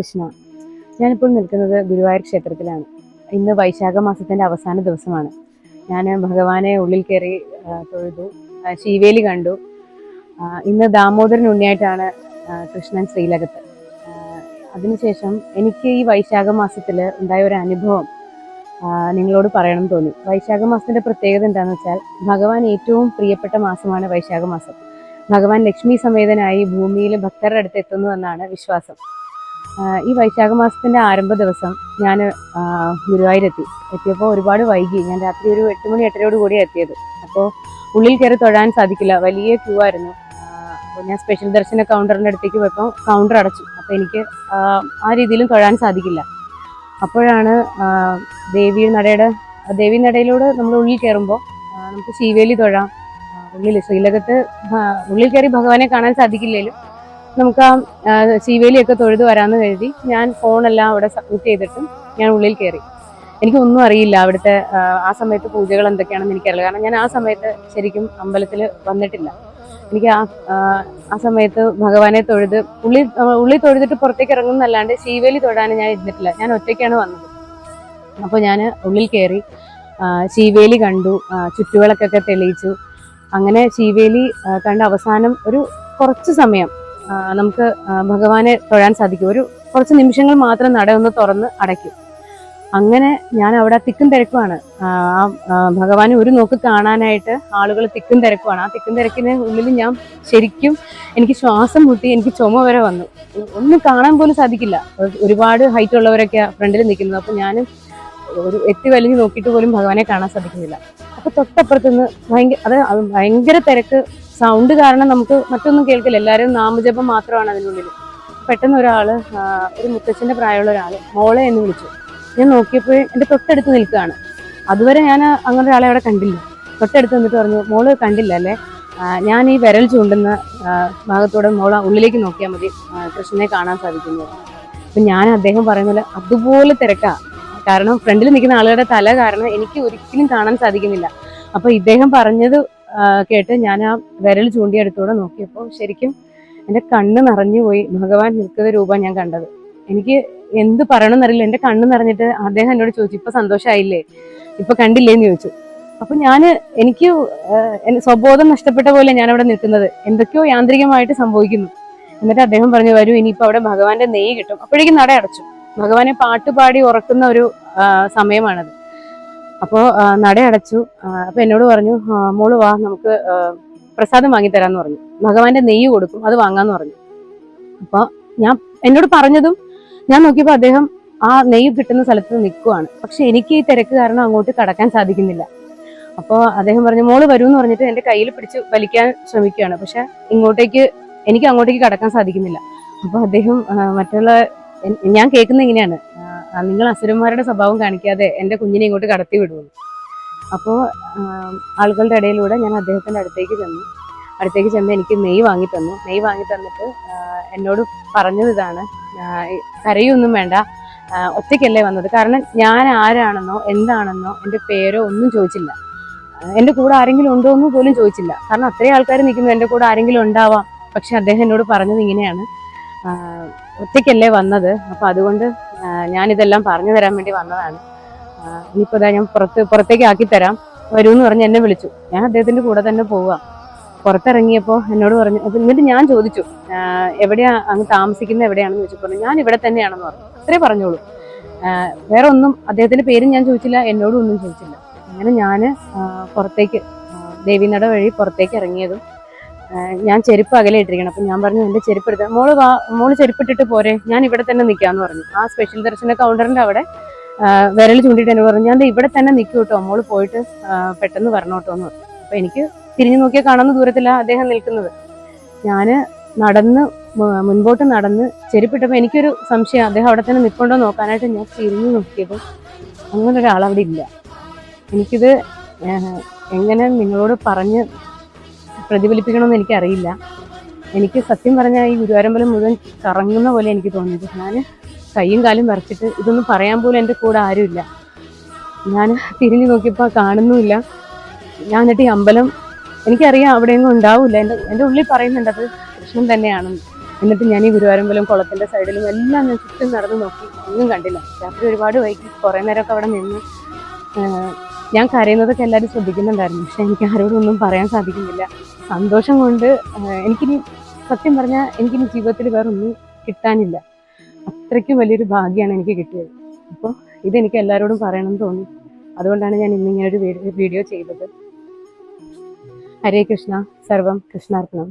കൃഷ്ണ. ഞാനിപ്പോൾ നിൽക്കുന്നത് ഗുരുവായൂർ ക്ഷേത്രത്തിലാണ്. ഇന്ന് വൈശാഖ മാസത്തിന്റെ അവസാന ദിവസമാണ്. ഞാൻ ഭഗവാനെ ഉള്ളിൽ കയറി തൊഴുതു ശീവേലി കണ്ടു. ഇന്ന് ദാമോദരൻ ഉണ്ണിയായിട്ടാണ് കൃഷ്ണൻ ശ്രീലകത്ത്. അതിനുശേഷം എനിക്ക് ഈ വൈശാഖ മാസത്തിൽ ഉണ്ടായ ഒരു അനുഭവം നിങ്ങളോട് പറയണം തോന്നി. വൈശാഖ മാസത്തിന്റെ പ്രത്യേകത എന്താണെന്ന് വെച്ചാൽ ഭഗവാൻ ഏറ്റവും പ്രിയപ്പെട്ട മാസമാണ് വൈശാഖ മാസം. ഭഗവാൻ ലക്ഷ്മി സമേതനായി ഭൂമിയിൽ ഭക്തരുടെ അടുത്ത് എത്തുന്നു എന്നാണ് വിശ്വാസം. ഈ വൈശാഖ മാസത്തിന്റെ ആരംഭ ദിവസം ഞാൻ ഗുരുവായൂരെത്തി. എത്തിയപ്പോൾ ഒരുപാട് വൈകി. ഞാൻ രാത്രി ഒരു എട്ട് മണി എട്ടരയോട് കൂടിയാണ് എത്തിയത്. അപ്പോൾ ഉള്ളിൽ കയറി തൊഴാൻ സാധിക്കില്ല. വലിയ ക്യൂ ആയിരുന്നു. അപ്പോൾ ഞാൻ സ്പെഷ്യൽ ദർശന കൗണ്ടറിന്റെ അടുത്തേക്ക് പോയപ്പോൾ കൗണ്ടർ അടച്ചു. അപ്പോൾ എനിക്ക് ആ, രീതിയിലും തൊഴാൻ സാധിക്കില്ല. അപ്പോഴാണ് ദേവി നടയുടെ ദേവി നടയിലൂടെ നമ്മൾ ഉള്ളിൽ കയറുമ്പോൾ നമുക്ക് ശീവേലി തൊഴാം. ഉള്ളിൽ ശ്രീലകത്ത് ഉള്ളിൽ കയറി ഭഗവാനെ കാണാൻ സാധിക്കില്ലെങ്കിലും നമുക്ക് ആ ചീവേലിയൊക്കെ തൊഴുതു വരാമെന്ന് കരുതി ഞാൻ ഫോണെല്ലാം അവിടെ സബ്മിറ്റ് ചെയ്തിട്ടും ഞാൻ ഉള്ളിൽ കയറി. എനിക്കൊന്നും അറിയില്ല അവിടുത്തെ ആ, സമയത്ത് പൂജകൾ എന്തൊക്കെയാണെന്ന് എനിക്കറിയില്ല. കാരണം ഞാൻ ആ സമയത്ത് ശരിക്കും അമ്പലത്തിൽ വന്നിട്ടില്ല. എനിക്ക് ആ ആ, സമയത്ത് ഭഗവാനെ തൊഴുത് ഉള്ളി ഉള്ളി തൊഴുതിട്ട് പുറത്തേക്ക് ഇറങ്ങുന്നല്ലാണ്ട് ശീവേലി തൊഴാൻ ഞാൻ ഇരുന്നിട്ടില്ല. ഞാൻ ഒറ്റയ്ക്കാണ് വന്നത്. അപ്പോൾ ഞാൻ ഉള്ളിൽ കയറി ശീവേലി കണ്ടു ചുറ്റുവിളക്കൊക്കെ തെളിയിച്ചു. അങ്ങനെ ശീവേലി കണ്ട അവസാനം ഒരു കുറച്ച് സമയം നമുക്ക് ഭഗവാനെ തൊഴാൻ സാധിക്കും. ഒരു കുറച്ച് നിമിഷങ്ങൾ മാത്രം നട ഒന്ന് തുറന്ന് അടയ്ക്കും. അങ്ങനെ ഞാൻ അവിടെ തിക്കും തിരക്കുമാണ് ആ ഭഗവാനെ ഒരു നോക്ക് കാണാനായിട്ട് ആളുകൾ തിക്കും തിരക്കുമാണ് ആ തിക്കും തിരക്കിന് ഉള്ളിൽ ഞാൻ ശരിക്കും എനിക്ക് ശ്വാസം മുട്ടി എനിക്ക് ചുമ വരെ വന്നു. ഒന്നും കാണാൻ പോലും സാധിക്കില്ല. ഒരുപാട് ഹൈറ്റ് ഉള്ളവരൊക്കെ ഫ്രണ്ടിൽ നിൽക്കുന്നത്. അപ്പം ഞാൻ ഒരു എത്തി വലിഞ്ഞ് നോക്കിയിട്ട് പോലും ഭഗവാനെ കാണാൻ സാധിക്കുന്നില്ല. അപ്പൊ തൊട്ടപ്പുറത്തുനിന്ന് ഭയങ്കര അത് ഭയങ്കര തിരക്ക് സൗണ്ട് കാരണം നമുക്ക് മറ്റൊന്നും കേൾക്കില്ല. എല്ലാവരും നാമജപം മാത്രമാണ് അതിനുള്ളിൽ. പെട്ടെന്ന് ഒരാൾ ഒരു മുത്തച്ഛന്റെ പ്രായമുള്ള ഒരാൾ മോളെ എന്ന് വിളിച്ചു. ഞാൻ നോക്കിയപ്പോൾ എന്റെ തൊട്ടടുത്ത് നിൽക്കുകയാണ്. അതുവരെ ഞാൻ അങ്ങനെ ഒരാളെ അവിടെ കണ്ടില്ല. തൊട്ടടുത്ത് നിന്നിട്ട് പറഞ്ഞു മോൾ കണ്ടില്ല അല്ലേ? ഞാൻ ഈ വിരൽ ചൂണ്ടുന്ന ഭാഗത്തോടെ മോള ഉള്ളിലേക്ക് നോക്കിയാൽ മതി. കൃഷ്ണനെ കാണാൻ സാധിക്കുന്നു. അപ്പൊ ഞാൻ അദ്ദേഹം പറയുന്ന പോലെ അതുപോലെ തിരക്കാ. കാരണം ഫ്രണ്ടിൽ നിൽക്കുന്ന ആളുകളുടെ തല കാരണം എനിക്ക് ഒരിക്കലും കാണാൻ സാധിക്കുന്നില്ല. അപ്പൊ ഇദ്ദേഹം പറഞ്ഞത് കേട്ട് ഞാൻ ആ വിരൽ ചൂണ്ടിയെടുത്തൂടെ നോക്കിയപ്പോൾ ശരിക്കും എന്റെ കണ്ണ് നിറഞ്ഞു പോയി. ഭഗവാൻ നിൽക്കുന്ന രൂപം ഞാൻ കണ്ടത്. എനിക്ക് എന്ത് പറയണം എന്നറിയില്ല എന്റെ കണ്ണ് നിറഞ്ഞിട്ട് അദ്ദേഹം എന്നോട് ചോദിച്ചു ഇപ്പൊ സന്തോഷമായില്ലേ ഇപ്പൊ കണ്ടില്ലേന്ന് ചോദിച്ചു. അപ്പൊ ഞാൻ എനിക്ക് സ്വബോധം നഷ്ടപ്പെട്ട പോലെ ഞാൻ അവിടെ നിൽക്കുന്നത്. എന്തൊക്കെയോ യാന്ത്രികമായിട്ട് സംഭവിക്കുന്നു. എന്നിട്ട് അദ്ദേഹം പറഞ്ഞു വരൂ ഇനിയിപ്പോ അവിടെ ഭഗവാന്റെ നെയ്യ് കിട്ടും. അപ്പോഴേക്കും നട അടച്ചു ഭഗവാനെ പാട്ടുപാടി ഉറക്കുന്ന ഒരു സമയമാണത്. അപ്പോൾ നട അടച്ചു. ആഹ്, അപ്പൊ എന്നോട് പറഞ്ഞു മോൾ വാ നമുക്ക് പ്രസാദം വാങ്ങിത്തരാന്ന് പറഞ്ഞു. ഭഗവാന്റെ നെയ്യ് കൊടുക്കും അത് വാങ്ങാന്ന് പറഞ്ഞു. അപ്പോൾ ഞാൻ എന്നോട് പറഞ്ഞതും ഞാൻ നോക്കിയപ്പോൾ അദ്ദേഹം ആ നെയ്യ് കിട്ടുന്ന സ്ഥലത്ത് നിൽക്കുവാണ് പക്ഷെ എനിക്ക് ഈ തിരക്ക് കാരണം അങ്ങോട്ട് കടക്കാൻ സാധിക്കുന്നില്ല. അപ്പോൾ അദ്ദേഹം പറഞ്ഞു മോൾ വരൂ എന്ന് പറഞ്ഞിട്ട് എന്റെ കയ്യിൽ പിടിച്ച് വലിക്കാൻ ശ്രമിക്കുകയാണ്. പക്ഷെ ഇങ്ങോട്ടേക്ക് എനിക്ക് അങ്ങോട്ടേക്ക് കടക്കാൻ സാധിക്കുന്നില്ല. അപ്പോൾ അദ്ദേഹം മറ്റുള്ള ഞാൻ കേൾക്കുന്ന ഇങ്ങനെയാണ്. നിങ്ങൾ അസുരന്മാരുടെ സ്വഭാവം കാണിക്കാതെ എന്റെ കുഞ്ഞിനെ ഇങ്ങോട്ട് കടത്തി വിടുമെന്ന് അപ്പോൾ ആളുകളുടെ ഇടയിലൂടെ ഞാൻ അദ്ദേഹത്തിന്റെ അടുത്തേക്ക് ചെന്നു. അടുത്തേക്ക് ചെന്ന് എനിക്ക് നെയ് വാങ്ങി തന്നു. നെയ്യ് വാങ്ങി തന്നിട്ട് എന്നോട് പറഞ്ഞത് ഇതാണ് കരയൊന്നും വേണ്ട ഒറ്റയ്ക്കല്ലേ വന്നത്. കാരണം ഞാൻ ആരാണെന്നോ എന്താണെന്നോ എന്റെ പേരോ ഒന്നും ചോദിച്ചില്ല. എന്റെ കൂടെ ആരെങ്കിലും ഉണ്ടോ എന്ന് പോലും ചോദിച്ചില്ല. കാരണം അത്രയും ആൾക്കാർ നിൽക്കുന്നു എന്റെ കൂടെ ആരെങ്കിലും ഉണ്ടാവാം. പക്ഷെ അദ്ദേഹം എന്നോട് പറഞ്ഞത് ഇങ്ങനെയാണ്. ഒറ്റയ്ക്കല്ലേ വന്നത്. അപ്പം അതുകൊണ്ട് ഞാനിതെല്ലാം പറഞ്ഞു തരാൻ വേണ്ടി വന്നതാണ്. ഇനിയിപ്പോ ഞാൻ പുറത്ത് പുറത്തേക്ക് ആക്കി തരാം. വരൂ എന്ന് പറഞ്ഞ് എന്നെ വിളിച്ചു. ഞാൻ അദ്ദേഹത്തിന്റെ കൂടെ തന്നെ പോവുക പുറത്തിറങ്ങിയപ്പോൾ എന്നോട് പറഞ്ഞു എന്നിട്ട് ഞാൻ ചോദിച്ചു എവിടെയാ അങ്ങ് താമസിക്കുന്നത് എവിടെയാണെന്ന് ചോദിച്ചു പറഞ്ഞു ഞാൻ ഇവിടെ തന്നെയാണെന്ന് പറഞ്ഞു. അത്രേ പറഞ്ഞോളൂ. വേറെ ഒന്നും അദ്ദേഹത്തിന്റെ പേരും ഞാൻ ചോദിച്ചില്ല എന്നോടും ഒന്നും ചോദിച്ചില്ല. അങ്ങനെ ഞാൻ പുറത്തേക്ക് ദേവിനട വഴി പുറത്തേക്ക് ഇറങ്ങിയതും ഞാൻ ചെരുപ്പ് അകലെ ഇട്ടിരിക്കണം. അപ്പം ഞാൻ പറഞ്ഞു എന്റെ ചെരുപ്പ് എടുത്ത് മോൾ മോൾ ചെരുപ്പിട്ടിട്ട് പോരെ ഞാൻ ഇവിടെ തന്നെ നിൽക്കാന്ന് പറഞ്ഞു. ആ സ്പെഷ്യൽ ദർശന കൗണ്ടറിന്റെ അവിടെ വിരൽ ചൂണ്ടിയിട്ട് എന്നോട് പറഞ്ഞു ഞാൻ ഇവിടെ തന്നെ നിൽക്കും കേട്ടോ മോൾ പോയിട്ട് പെട്ടെന്ന് വരണോട്ടോ എന്ന് പറഞ്ഞു. അപ്പൊ എനിക്ക് തിരിഞ്ഞു നോക്കിയാൽ കാണുന്ന ദൂരത്തിലാണ് അദ്ദേഹം നിൽക്കുന്നത്. ഞാൻ നടന്ന് മുൻപോട്ട് നടന്ന് ചെരുപ്പിട്ടപ്പോൾ എനിക്കൊരു സംശയം അദ്ദേഹം അവിടെ തന്നെ നിൽപ്പുണ്ടോ നോക്കാനായിട്ട് ഞാൻ തിരിഞ്ഞു നോക്കിയപ്പോൾ അങ്ങനെ ഒരാൾ അവിടെ ഇല്ല. എനിക്കിത് എങ്ങനെ നിങ്ങളോട് പറഞ്ഞ് പ്രതിഫലിപ്പിക്കണമെന്ന് എനിക്കറിയില്ല. എനിക്ക് സത്യം പറഞ്ഞാൽ ഈ ഗുരുവാരമ്പലം മുഴുവൻ കറങ്ങുന്ന പോലെ എനിക്ക് തോന്നിയത്. ഞാൻ കൈയും കാലും വരച്ചിട്ട് ഇതൊന്നും പറയാൻ പോലും എന്റെ കൂടെ ആരുമില്ല. ഞാൻ തിരിഞ്ഞു നോക്കിയപ്പോൾ കാണുന്നുമില്ല. ഞാൻ എന്നിട്ട് ഈ അമ്പലം എനിക്കറിയാം അവിടെയൊന്നും ഉണ്ടാവില്ല. എന്റെ എന്റെ ഉള്ളിൽ പറയുന്നുണ്ട് അത് കൃഷ്ണൻ തന്നെയാണെന്ന്. എന്നിട്ട് ഞാൻ ഈ ഗുരുവാരമ്പലം കുളത്തിന്റെ സൈഡിലും എല്ലാം ഞാൻ ചുറ്റും നടന്ന് നോക്കി. ഒന്നും കണ്ടില്ല. രാത്രി ഒരുപാട് വൈകി. കുറേ നേരമൊക്കെ അവിടെ നിന്ന് ഞാൻ കരയുന്നതൊക്കെ എല്ലാവരും ശ്രദ്ധിക്കുന്നുണ്ടായിരുന്നു. പക്ഷെ എനിക്ക് ആരോടൊന്നും പറയാൻ സാധിക്കുന്നില്ല. സന്തോഷം കൊണ്ട് എനിക്ക് എനിക്കിനി സത്യം പറഞ്ഞാൽ എനിക്കിനി ജീവിതത്തിൽ വേറൊന്നും കിട്ടാനില്ല. അത്രയ്ക്കും വലിയൊരു ഭാഗ്യമാണ് എനിക്ക് കിട്ടിയത്. അപ്പോൾ ഇതെനിക്ക് എല്ലാവരോടും പറയണം തോന്നി. അതുകൊണ്ടാണ് ഞാൻ ഇന്നിങ്ങനെ ഒരു വീഡിയോ ചെയ്തത്. ഹരേ കൃഷ്ണ. സർവം കൃഷ്ണാർപ്പണം.